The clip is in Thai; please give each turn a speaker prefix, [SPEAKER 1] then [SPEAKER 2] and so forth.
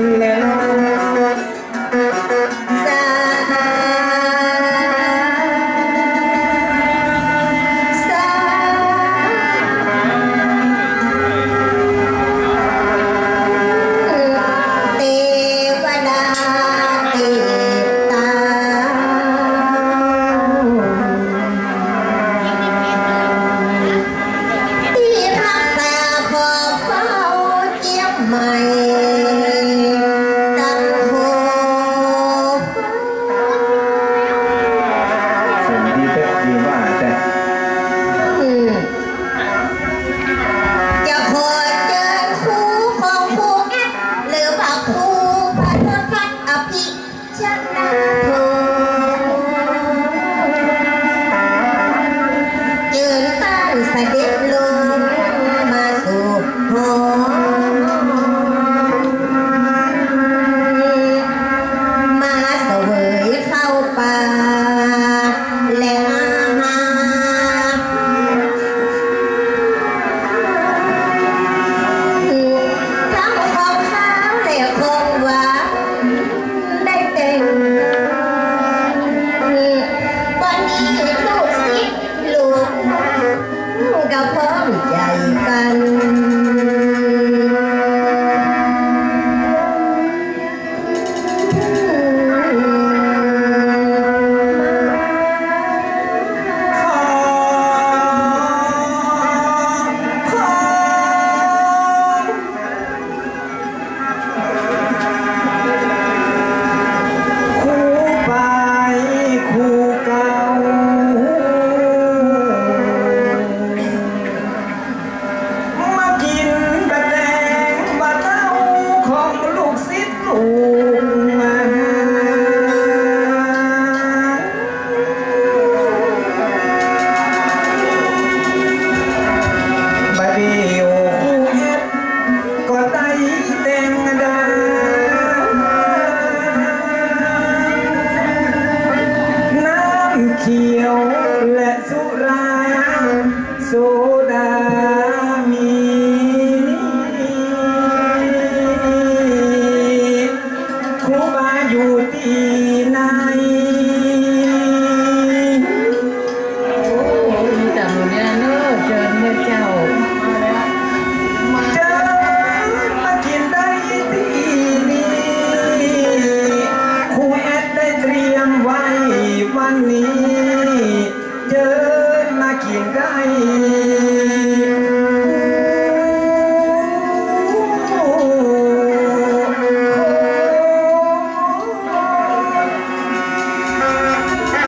[SPEAKER 1] แ
[SPEAKER 2] วัน
[SPEAKER 1] เขียวและสุราโซดามีครูบาอยู่ที่ไหน
[SPEAKER 3] จำเนี่เนอะอเมื่เจ้
[SPEAKER 1] เจอมากินได้ที่นี่ครูแอดได้เตรียมไว้วันนี้ Hallelujah.